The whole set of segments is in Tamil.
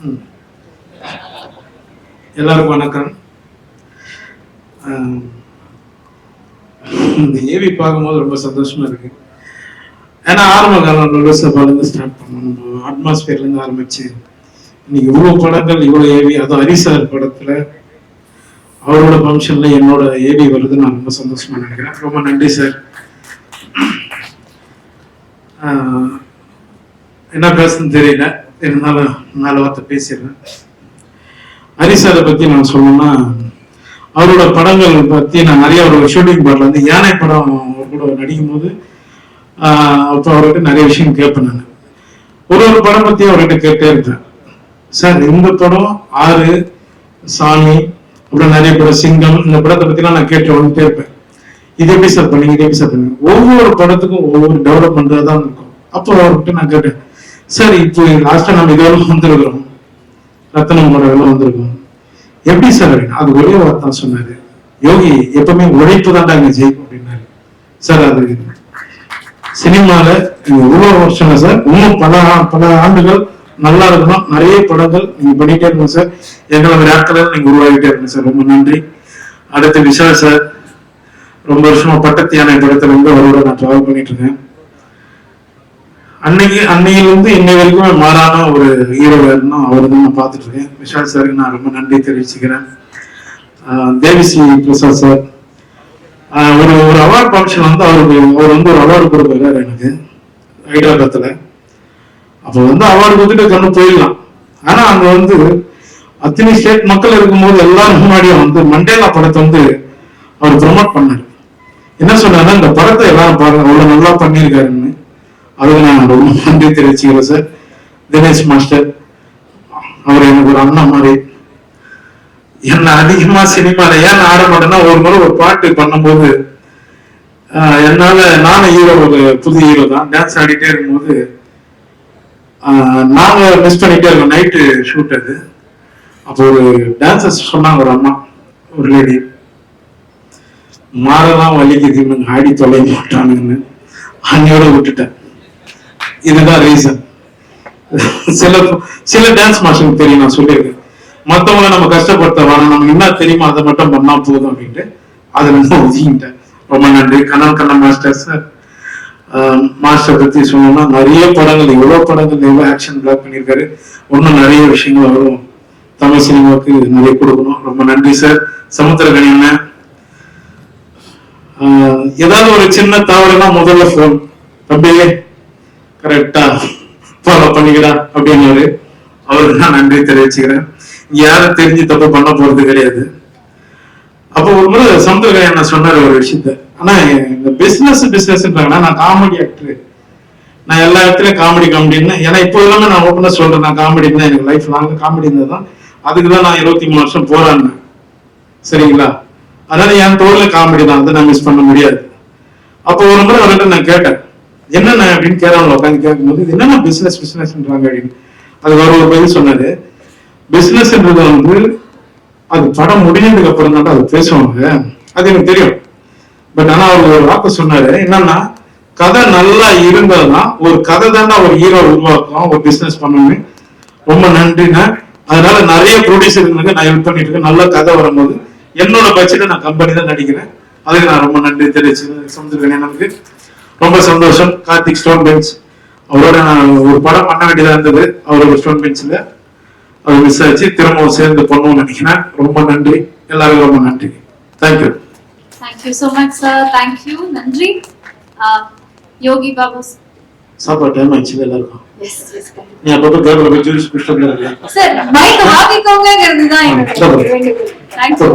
ம். எல்லாருக்கும் வணக்கம். இந்த ஏவி பார்க்கும்போது ரொம்ப சந்தோஷமா இருக்கு. ஏன்னா ஆரம்ப காலம் லோசபாலேருந்து ஸ்டார்ட் பண்ணோம் நம்ம அட்மாஸ்பியர்லேருந்து ஆரம்பிச்சு இன்னைக்கு இவ்வளோ படங்கள் இவ்வளோ ஏவி அதுவும் ஹரிசார் படத்தில் அவரோட ஃபங்க்ஷனில் என்னோட ஏவி வருது நான் ரொம்ப சந்தோஷமாக நினைக்கிறேன். ரொம்ப நன்றி சார். என்ன பேசுன்னு தெரியல. இருந்தாலும் நாலு வார்த்தை பேசிடுறேன். ஹரிசாரை பத்தி நான் சொல்லணும்னா அவரோட படங்கள் பத்தி நான் நிறைய அவரோட ஷூட்டிங் பாடல வந்து யானை படம் அவர் கூட நடிக்கும் போது ஆஹ், அப்போ அவர்கிட்ட நிறைய விஷயம் கேட்பேன் நான். ஒரு ஒரு படம் பத்தி அவர்கிட்ட கேட்டே இருப்பேன். சார் இந்த படம் ஆறு சாமி அப்புறம் நிறைய படம் சிங்கம் இந்த படத்தை பத்திலாம் நான் கேட்டு வந்துட்டே இருப்பேன். இது எப்படி சார் பண்ணீங்க இது எப்படி சார் பண்ணீங்க. ஒவ்வொரு படத்துக்கும் ஒவ்வொரு டெவலப்மெண்ட் தான் இருக்கும். அப்போ அவர்கிட்ட நான் கேட்டேன் சார் இப்போ லாஸ்டா நம்ம இதோட வந்திருக்கிறோம். ரத்தனம் படம் வந்திருக்கோம் எப்படி சார் அப்படின்னு அது ஒரே வார்த்தை சொன்னாரு. யோகி எப்பவுமே உழைப்பு தான் நாங்க ஜெயிக்கும் அப்படின்னாரு. சார் அது சினிமால நீங்க இவ்வளவு வருஷம் சார் இன்னும் பல பல ஆண்டுகள் நல்லா இருக்கணும். நிறைய படங்கள் நீங்க பண்ணிட்டே இருக்கணும் சார் எங்களை மாதிரி நீங்க உருவாகிட்டே இருக்கணும் சார் ரொம்ப நன்றி. அடுத்து விஷா சார் ரொம்ப வருஷமா பட்டத்தியான படத்துல இருந்து அவரோட நான் டிராவல் பண்ணிட்டு இருக்கேன். அன்னைக்கு அன்னையிலிருந்து இன்னை வரைக்கும் மாறான ஒரு ஹீரோ அவர் தான் நான் பார்த்துட்டு இருக்கேன். விஷால் சாருக்கு நான் ரொம்ப நன்றி தெரிவிச்சுக்கிறேன். தேவிஸ்ரீ பிரசாத் சார். ஒரு ஒரு அவார்ட் ஃபங்க்ஷன் வந்து அவருக்கு அவர் வந்து ஒரு அவார்டு கொடுக்குறாரு எனக்கு ஹைதராபாத்தில் அப்போ வந்து அவார்டு கொடுத்துட்டு கண்ணு போயிடலாம். ஆனால் அங்கே வந்து அத்தனை ஸ்டேட் மக்கள் இருக்கும்போது எல்லாரும் முன்னாடியும் வந்து மண்டேலா படத்தை வந்து அவர் ப்ரொமோட் பண்ணார். என்ன சொன்னார்னா இந்த படத்தை எல்லாரும் பாருங்க அவ்வளோ நல்லா பண்ணியிருக்காரு அதுக்கு நான் ரொம்ப நன்றி தெரிவிச்சுக்கிறேன் சார். தினேஷ் மாஸ்டர். அவர் எனக்கு ஒரு அண்ணன் மாதிரி. என்ன அதிகமா சினிமால ஏன் ஆட மாட்டேன்னா ஒரு முறை ஒரு பாட்டு பண்ணும்போது என்னால நானும் ஹீரோ ஒரு புது ஹீரோ தான். டான்ஸ் ஆடிட்டே இருக்கும்போது நாங்க மிஸ் பண்ணிட்டே இருக்கோம். நைட்டு ஷூட் அது. அப்போ ஒரு டான்சர்ஸ் சொன்னாங்க ஒரு அம்மா ஒரு லேடி மாறலாம் வலிக்குது ஆடி தொலை மாட்டானுங்கன்னு அன்னையோட விட்டுட்டேன். இதுதான் ரீசன் சில சில டான்ஸ் மாஸ்டருக்கு தெரியும் நான் சொல்லியிருக்கேன். மத்தவங்கள நம்ம கஷ்டப்படுத்த வேணாம் நமக்கு என்ன தெரியுமோ அதை மட்டும் பண்ணா போதும் அப்படின்ட்டு அதை இருந்து ஒதுங்கிட்டேன் ரொம்ப நன்றி. Kannan Kannan master sir master பத்தி சொல்லணும்னா நிறைய படங்கள் எவ்வளவு படங்கள் எவ்வளவு ஆக்ஷன் பிளாக் பண்ணியிருக்காரு. இன்னும் நிறைய விஷயங்கள் வரும் தமிழ் சினிமாவுக்கு நிறைய கொடுக்கணும். ரொம்ப நன்றி சார் சமுத்திரகணி அண்ணன் ஆஹ் ஏதாவது ஒரு சின்ன தவறுனா முதல்ல ஃபோன் தம்பியே கரெக்டா ஃபாலோ பண்ணிக்கிறான் அப்படின்னாரு. அவருக்கு நான் நன்றி தெரிவிச்சுக்கிறேன். இங்க யாரும் தெரிஞ்சு தப்பு பண்ண போறது கிடையாது. அப்போ ஒரு முறை சமுத்திரகனி என்ன சொன்னாரு ஒரு விஷயத்த. ஆனா இந்த பிசினஸ் பிசினஸ்ன்றாங்கன்னா நான் காமெடி ஆக்டர் நான் எல்லா இடத்துலயும் காமெடி காமெடின்னு ஏன்னா இப்போ எல்லாமே நான் ஓப்பனா சொல்றேன். நான் காமெடி தான் எனக்கு லைஃப் லாங் காமெடி இருந்தது தான். அதுக்கு தான் நான் இருபத்தி மூணு வருஷம் போராடினேன். சரிங்களா? அதனால என் தோல்ல காமெடி தான். அதை நான் மிஸ் பண்ண முடியாது. அப்போ ஒரு முறை அவர்கிட்ட நான் கேட்டேன். என்னென்ன அப்படின்னு கேரளாவில் உட்காந்து கேட்கும்போது இது என்னென்ன பிசினஸ் பிசினஸ்ன்றாங்க அப்படின்னு. அதுக்கு அவர் ஒரு பதில் சொன்னாரு. பிஸ்னஸ்ன்றது வந்து அது படம் முடிஞ்சதுக்கு அப்புறம் தான் அது பேசுவாங்க. அது எனக்கு தெரியும். பட் ஆனா அவர் ஒரு வாக்கு சொன்னாரு. என்னன்னா கதை நல்லா இருந்தாதான் ஒரு கதை தானே ஒரு ஹீரோ உருவாக்கும் ஒரு பிசினஸ் பண்ணணும் ரொம்ப நன்றிண்ணா. அதனால நிறைய ப்ரொடியூசர்களுக்கு நான் ஹெல்ப் பண்ணிட்டு இருக்கேன். நல்ல கதை வரும்போது என்னோட பட்ஜெட்டை நான் கம்பெனி தான் நடிக்கிறேன். அதுக்கு நான் ரொம்ப நன்றி தெரிவிச்சு சமுதிரகன் எனக்கு ரொம்ப சந்தோஷம். Karthik stone bench. அவரோட நான் ஒரு படம் பண்ண வேண்டியதா இருந்தது. அவரோட ஸ்டோன் பெஞ்ச்ல. அது மிஸ் ஆச்சு. திரும்பவும் சேர்ந்து பண்ணுவோம்னு நினைக்கிறேன். ரொம்ப நன்றி. எல்லாருக்கும் ரொம்ப நன்றி. Thank you thank you so much sir thank you நன்றி. ஆஹ், யோகி பாபு. சாப்பாடு டைம் ஆயிடுச்சு எல்லாருக்கும்? நீ அப்பப்போ கேபிள் போய் ஜூஸ் குடிச்சிட்டு இருக்கியா சார் மைக் வாங்கிக்கோங்கிறது தான் எனக்கு சரி. வேண்டுகோள் thank you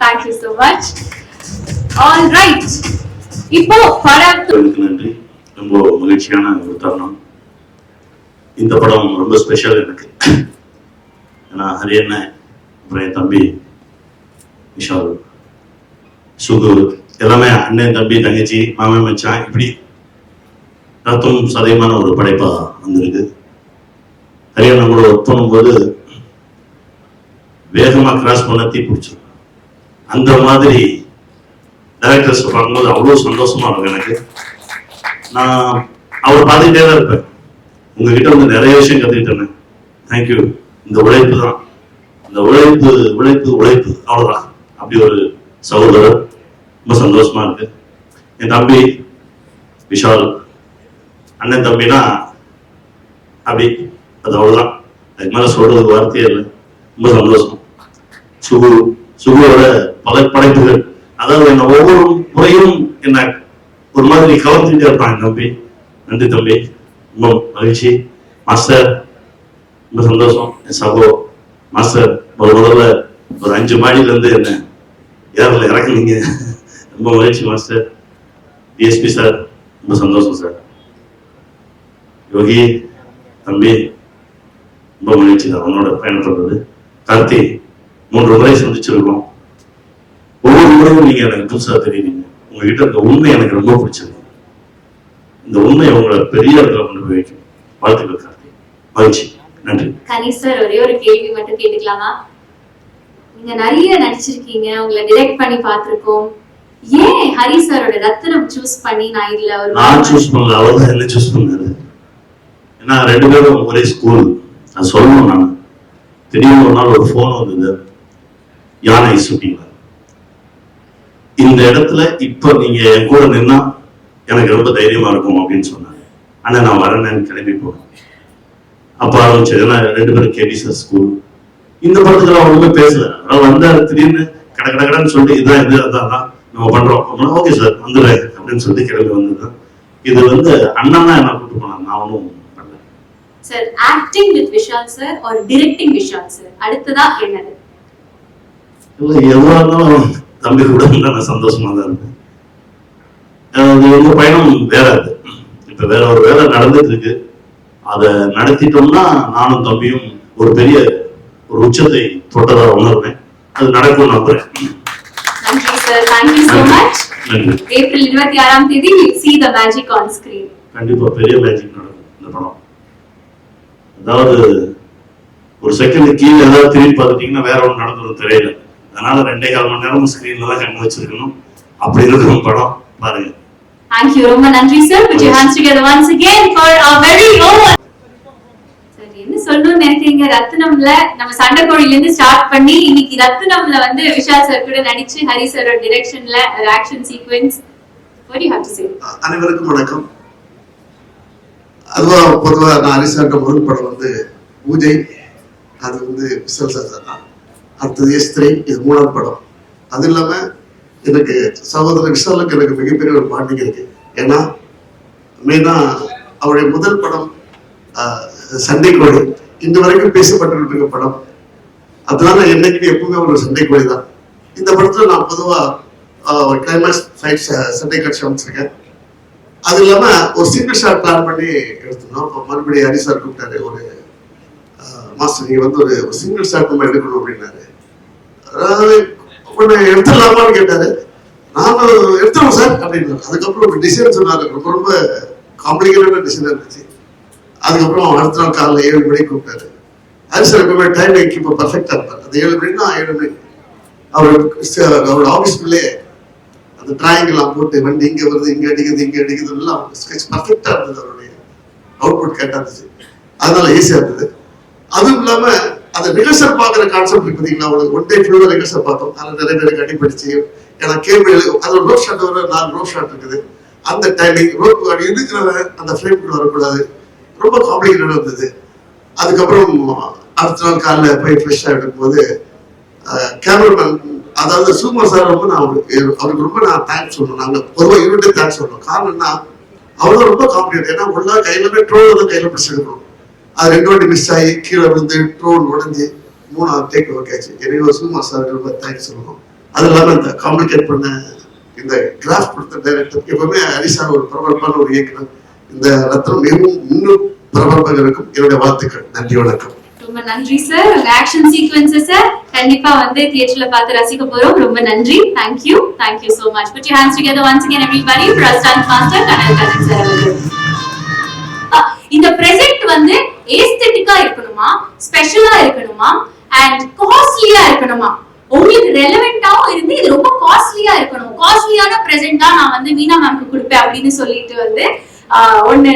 thank you so much all right இப்போ நன்றி. ரொம்ப மகிழ்ச்சியான ஒரு தருணம். இந்த படம் ரொம்ப ஸ்பெஷல் எனக்கு. ஏன்னா ஹரி அண்ணன் அப்புறம் என் தம்பி விஷால். சுகு எல்லாமே அண்ணன் தம்பி தங்கச்சி மாமன் மச்சான் இப்படி ரத்தம் சதயமான ஒரு படைப்பா வந்திருக்கு. ஹரியானா கூட ஒர்க் பண்ணும்போது வேகமா கிராஸ் பண்ண தீ பிடிச்சிருக்கும் அந்த மாதிரி டைரக்டர்ஸ் பார்க்கும்போது அவ்வளோ சந்தோஷமா இருக்கும் எனக்கு. நான் அவர் பார்த்துக்கிட்டே தான் இருப்பேன். உங்ககிட்ட வந்து நிறைய விஷயம் கற்றுக்கிட்டேன் தேங்க்யூ இந்த உழைப்பு தான். இந்த உழைப்பு உழைப்பு உழைப்பு. அவ்வளோதான் அப்படி ஒரு சகோதரர். ரொம்ப சந்தோஷமா இருக்கு. என் தம்பி விஷால். அண்ணன் தம்பினா அப்படி. அது அவ்வளோதான் அதுக்கு மேலே சொல்றதுக்கு வார்த்தையே இல்லை. ரொம்ப சந்தோஷம். சுகு சுகுவோட பல படைப்புகள். அதாவது என்ன ஒவ்வொரு முறையும் என்ன ஒரு மாதிரி கவர்ந்துட்டே இருப்பாங்க என் தம்பி நன்றி தம்பி. ரொம்ப மகிழ்ச்சி. மாஸ்டர் ரொம்ப சந்தோஷம். என் சகோ மாஸ்டர் முதல் முதல்ல ஒரு அஞ்சு மாடியில இருந்து என்ன ஏரில் இறக்குனீங்க. ரொம்ப மகிழ்ச்சி மாஸ்டர். டிஎஸ்பி சார் ரொம்ப சந்தோஷம் சார் யோகி தம்பி ரொம்ப மகிழ்ச்சி தான் அவனோட பயணப்படுறது கார்த்தி மூன்று முறை சந்திச்சிருக்கோம் முறையும் நீங்க எனக்கு புதுசா தெரியுறீங்க உங்ககிட்ட இருக்க உண்மை எனக்கு ரொம்ப பிடிச்சிருக்கு. இந்த உண்மை உங்களை பெரிய இடத்துல கொண்டு போய் வைக்கும். வாழ்த்துக்கள் கார்த்தி. மகிழ்ச்சி. நன்றி. கணேஷ் சார் ஒரே ஒரு கேள்வி மட்டும் கேட்டுக்கலாமா? நீங்க நிறைய நடிச்சிருக்கீங்க. உங்களை டிரெக்ட் பண்ணி பார்த்திருக்கோம். ஏன் ஹரி சாரோட ரத்தினம் சூஸ் பண்ணி நான் இதுல ஒரு நான் சூஸ் பண்ணல. அவர் தான் என்ன சூஸ் பண்ணாரு. ஏன்னா ரெண்டு பேரும் ஒரே ஸ்கூல் நான் சொல்லணும் நான். திடீர்னு ஒரு நாள் ஒரு ஃபோன் வந்தது. யானை ஷூட்டிங்ல இந்த இடத்துல இப்ப நீங்க என் கூட நின்னா எனக்கு ரொம்ப தைரியமா இருக்கும் அப்படின்னு சொன்னாங்க. ஆனா நான் வரேன்னு கிளம்பி போனேன் அப்ப ஆரம்பிச்சது ஏன்னா ரெண்டு பேரும் சார் ஸ்கூல் இந்த படத்துல அவன் ஒண்ணுமே பேசல. அவர் வந்தாரு திடீர்னு கட கட கடன்னு சொல்லிட்டு இதான் இது அதான் நம்ம பண்றோம். அப்படின்னா ஓகே சார் வந்துடுறேன் அப்படின்னு சொல்லிட்டு கிளம்பி வந்தது இது வந்து அண்ணன் தான் என்ன கூட்டு போனாங்க. நான் ஒன்றும் sir acting with Vishal sir ஒரு டிரெக்டிங் விஷால் சார்? அடுத்ததா என்னது? இல்லை இருந்தாலும் தம்பி கூட நான் சந்தோஷமா தான் இருப்பேன். அது பயணம் வேற அது. இப்ப வேற ஒரு வேலை நடந்துட்டு இருக்கு. அதை நடத்திட்டோம்னா நானும் தம்பியும் ஒரு பெரிய ஒரு உச்சத்தை தொட்டதா உணர்வேன். அது நடக்கும் நம்புறேன். ஏப்ரல் இருபத்தி ஆறாம் தேதி see the magic on screen கண்டிப்பா பெரிய மேஜிக் நடக்கும் இந்த படம். அதாவது ஒரு செகண்ட் கீழே ஏதாவது திரும்பி பார்த்துட்டீங்கன்னா வேற ஒன்று நடந்தது தெரியல. அதனால ரெண்டே கால் மணி நேரம் ஸ்கிரீன்ல தான் கண்ணு வச்சிருக்கணும். அப்படி இருக்கும் படம் பாருங்க. தேங்க்யூ ரொம்ப நன்றி sir put your hands together once again for our very own sir என்ன சொல்லணும்னு நினைக்கிறீங்க? ரத்னம்ல நம்ம சண்டைக்கோழில இருந்து ஸ்டார்ட் பண்ணி இன்னைக்கு ரத்னம்ல வந்து விஷால் சார் கூட நடிச்சு ஹரி சாரோட டிரெக்ஷன்ல action sequence what do you have to say? அனைவருக்கும் வணக்கம். அதுவா பொதுவா நான் ஹரிசாண்ட முதல் படம் வந்து பூஜை. அது வந்து விசல் சார் தான். அடுத்தது எஸ்திரை இது மூணாவது படம். அது இல்லாம எனக்கு சகோதரர் விஷாலுக்கு எனக்கு மிகப்பெரிய ஒரு பாண்டிங் இருக்கு. ஏன்னா மெயினா அவருடைய முதல் படம் சண்டை கோழி. இன்று வரைக்கும் பேசப்பட்டு இருக்க படம். அதனால என்னைக்குமே எப்பவுமே ஒரு சண்டை கோழி தான். இந்த படத்துல நான் பொதுவா ஒரு கிளைமேக்ஸ் ஃபைட் சண்டை காட்சி அமைச்சிருக்கேன். அது இல்லாம ஒரு சிங்கிள் ஷாட் பிளான் பண்ணி எடுத்துனோம் அப்போ மறுபடியும் ஹரி சார் கூப்பிட்டாரு ஒரு மாஸ்டர் நீங்க வந்து ஒரு சிங்கிள் ஷாட் நம்ம எடுக்கணும் அப்படின்னாரு. அதாவது எடுத்துடலாமான்னு கேட்டாரு. நானும் எடுத்துருவோம் சார் அப்படின்னு அதுக்கப்புறம் ஒரு டிசைன் சொன்னாரு. ரொம்ப ரொம்ப காம்ப்ளிகேட்டடான டிசைன் இருந்துச்சு. அதுக்கப்புறம் அடுத்த நாள் காலையில் ஏழு மணிக்கு கூப்பிட்டாரு. அது சார் எப்பவுமே டைமிங் இப்போ பர்ஃபெக்டாக இருப்பார். அது ஏழு மணினா ஏழு மணி. அவர் அவரோட ஆஃபீஸ்க்குள்ளே அந்த டிராயிங் எல்லாம் போட்டு வண்டி இங்கே வருது இங்கே அடிக்குது இங்கே அடிக்குது எல்லாம் ஸ்கெச் பர்ஃபெக்டாக இருந்தது. அவருடைய அவுட்புட் கரெக்டாக இருந்துச்சு. அதனால ஈஸியாக இருந்தது. அதுவும் இல்லாமல் அந்த ரிகர்சல் பாக்குற கான்செப்ட் இருக்கு உங்களுக்கு ஒன் டே ஃபுல்லா ரிகர்சல் பார்த்தோம் அதில் நிறைய பேருக்கு அடிப்படிச்சு ஏன்னா கேள்வி அது ரோப் ஷாட் வர நாலு ரோப் ஷாட் இருக்குது. அந்த டைமிங் ரோப் இருக்கிறவன் அந்த ஃப்ரேம்குள்ள வரக்கூடாது? ரொம்ப காம்ப்ளிகேட்டடா இருந்தது. அதுக்கப்புறம் அடுத்த நாள் காலைல போய் ஃப்ரெஷ்ஷாக எடுக்கும்போது கேமராமேன் அதாவது சூமர் சார் ரொம்ப நான் அவருக்கு அவருக்கு ரொம்ப நான் தேங்க்ஸ் சொல்லணும். நாங்கள் பொதுவாக யூனிட்டே தேங்க்ஸ் சொல்லணும். காரணம் என்ன? அவ்வளோ ரொம்ப காம்ப்ளிகேட் ஏன்னா ஒன்றா கையில போய் தான் கையில் பிடிச்சி எடுக்கணும் அது ரெண்டு வாட்டி மிஸ் ஆகி கீழே விழுந்து ட்ரோன் உடஞ்சி மூணாவது டேக் ஒர்க் ஆச்சு எனக்கு ஒரு சூப்பர் சார் ரொம்ப தேங்க்ஸ் சொல்லணும் அது இல்லாமல் இந்த காம்ப்ளிகேட் பண்ண இந்த கிராஃப் கொடுத்த டைரக்டர் எப்பவுமே ஹரிசார் ஒரு பிரபலமான ஒரு இயக்குனர் இந்த ரத்னம் மிகவும் இன்னும் பிரபலமாக இருக்கும் என்னுடைய வாழ்த்துக்கள் நன்றி வணக்கம் ரொம்ப நன்றி சார் உங்க ஆக்ஷன் சீக்வன்சஸ் கண்டிப்பா வந்து தியேட்டர்ல பார்த்து ரசிக்க போறோம். ரொம்ப நன்றி. Thank you thank you so much put you hands together once again everybody for our stunt master Kanal sir இந்த பிரசன்ட் வந்து ஏஸ்தெட்டிக்கா இருக்கணுமா? ஸ்பெஷலா இருக்கணுமா? அண்ட் காஸ்ட்லியா இருக்கணுமா? உங்களுக்கு ரெலவெண்டாவும் இருந்து இது ரொம்ப காஸ்ட்லியா இருக்கணும். காஸ்ட்லியான பிரசன்ட் தான் நான் வந்து மீனா மேம்க்கு கொடுப்பேன் அப்படின்னு சொல்லிட்டு வந்து ஒண்ணு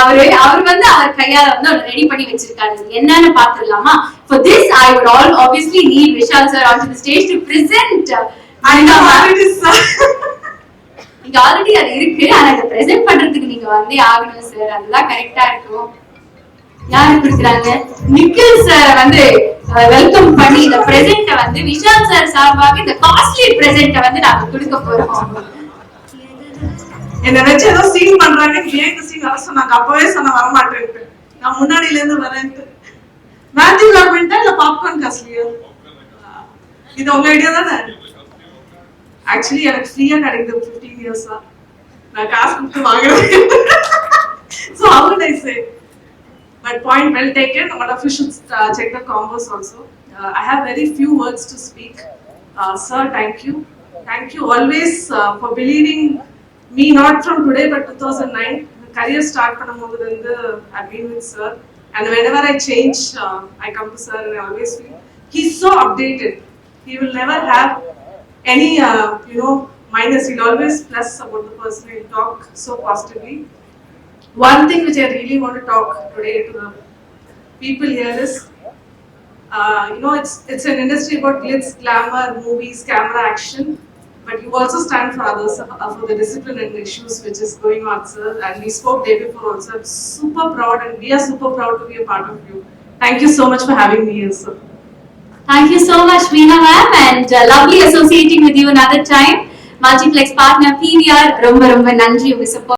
அவரு அவர் வந்து அவர் கையால வந்து ஒண்ணு ரெடி பண்ணி வச்சிருக்காரு. என்னன்னு பாத்துடலாமா for this i would all obviously need vishal sir onto the stage to present. I know Meena what it நீங்க ஆல்ரெடி அது இருக்கு. ஆனா அதை பிரசென்ட் பண்றதுக்கு நீங்க வந்தே ஆகணும் சார் அதுதான் கரெக்டா இருக்கும். யாரு கொடுக்குறாங்க? நிக்கில் சார் வந்து வெல்கம் பண்ணி இந்த பிரசென்ட வந்து விஷால் சார் சார்பாக இந்த காஸ்ட்லி பிரசென்ட வந்து நாங்க கொடுக்க போறோம். என்ன வச்சு ஏதோ சீன் பண்றாங்க. ஏன் இந்த சீன் வர சொன்னாங்க? அப்பவே சொன்ன வர நான் முன்னாடில இருந்து வரேன்ட்டு. மேத்யூ கவர்மெண்டா இல்ல பாப்கார்ன் காஸ்ட்லியா இது உங்க ஐடியா தானே? ஆக்சுவலி எனக்கு ஃப்ரீயா கிடைக்குது ஃபிஃப்டீன் இயர்ஸா நான் காசு கொடுத்து வாங்குறேன் so how would I say but point well taken all of you should uh, check the combos also uh, I have very few words to speak uh, sir thank you thank you always uh, for believing me not from today but 2009 the career start பண்ணும்போது இருந்து I've been with sir and whenever I change uh, I come to sir and I always feel he's so updated he will never have any uh, you know minus he'll always plus about the person he'll talk so positively one thing which I really want to talk today to the people here is, uh, you know, it's it's an industry about glitz, glamour, movies, camera, action, but you also stand for others, uh, for the discipline and issues which is going on, sir. And we spoke day before also. I'm super proud, and we are super proud to be a part of you. Thank you so much for having me here, sir. Thank you so much, Meena ma'am, and uh, lovely associating with you another time. Multiplex partner PVR, ரொம்ப ரொம்ப நன்றி உங்க support